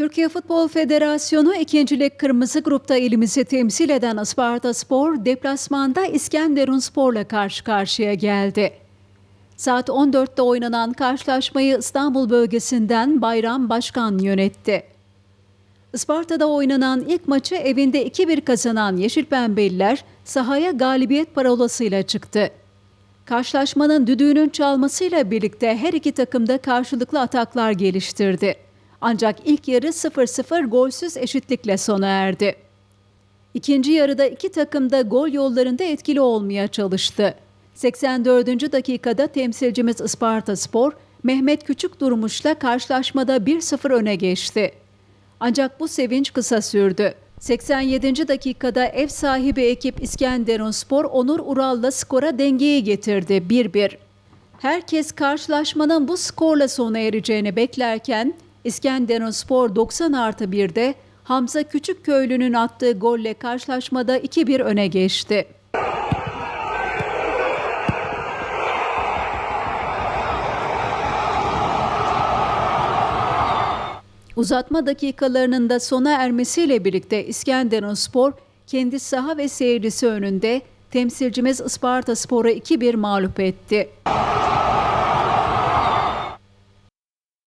Türkiye Futbol Federasyonu 2. Lig Kırmızı Grup'ta ilimizi temsil eden Isparta Spor, deplasmanda İskenderun Spor'la karşı karşıya geldi. Saat 14'te oynanan karşılaşmayı İstanbul bölgesinden Bayram Başkan yönetti. Isparta'da oynanan ilk maçı evinde 2-1 kazanan Yeşilpembeliler sahaya galibiyet parolasıyla çıktı. Karşılaşmanın düdüğünün çalmasıyla birlikte her iki takım da karşılıklı ataklar geliştirdi. Ancak ilk yarı 0-0 golsüz eşitlikle sona erdi. İkinci yarıda iki takım da gol yollarında etkili olmaya çalıştı. 84. dakikada temsilcimiz Isparta Spor, Mehmet Küçük Durmuş'la karşılaşmada 1-0 öne geçti. Ancak bu sevinç kısa sürdü. 87. dakikada ev sahibi ekip İskenderun Spor Onur Ural'la skora dengeyi getirdi 1-1. Herkes karşılaşmanın bu skorla sona ereceğini beklerken İskenderun Spor 90 artı 1'de Hamza Küçükköylü'nün attığı golle karşılaşmada 2-1 öne geçti. Uzatma dakikalarının da sona ermesiyle birlikte İskenderun Spor kendi saha ve seyircisi önünde temsilcimiz Isparta Spor'u 2-1 mağlup etti.